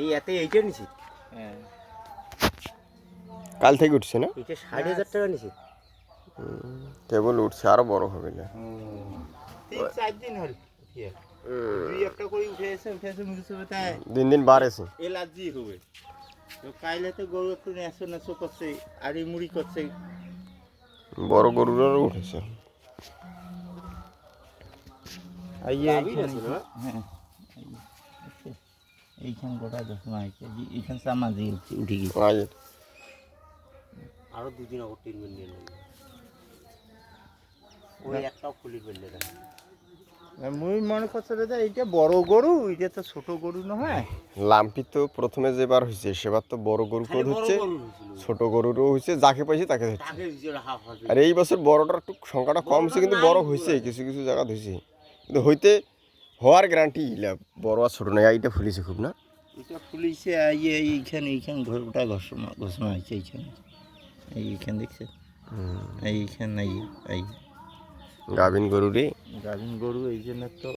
এই এতে এইটা নিছি। হ্যাঁ। কাল থেকে উঠছে না? এইটা ষাট হাজার টাকা নিছি। কেবল উঠছে আরও বড় হবে না। তিন চার দিন হল দুই একটা করে উঠে এসে উঠে এসে মুখে সবে তাই। দিন দিন বাড়েছে। এলার্জি হবে। তো কাইলে তো গরু একটু নেশো নেশো করছে আর এই মুড়ি করছে। বড় গরুরও উঠেছে। ইয়ে না? হ্যাঁ। এইখান গোটা দশ মাস এইখান সামা দিয়ে উঠে- উঠে গেছে। আজ আরও দুদিন আগর ট্রিটমেন্ট নিয়ে নেব ওই একটাও খুলি ফেললে মুই মনে করছে দাদা এইটা বড় গরু এটা তো ছোট গরু নহয় লাম্পি তো প্রথমে যেবার হয়েছে সেবার তো বড় গরু কোদ হচ্ছে ছোট গরুরও হয়েছে যাকে পাইছে তাকে হচ্ছে হাফ আর এই বছর বড়টার একটু সংখ্যাটা কম হয়েছে কিন্তু বড় হয়েছে কিছু কিছু জায়গা হয়েছে কিন্তু হইতে হওয়ার গ্যারান্টি ইলা বড় আর ছোট নয় এইটা ফুলিছে খুব না? এটা ফুলিছে ইয়ে এইখানে এইখানে ঘরটা ঘোষণা ঘোষণা হয়েছে এইখানে। এইখানে দেখছে? এইখানে এই এই গাভিন গরু রে? গাভিন গরু এই জন্য তো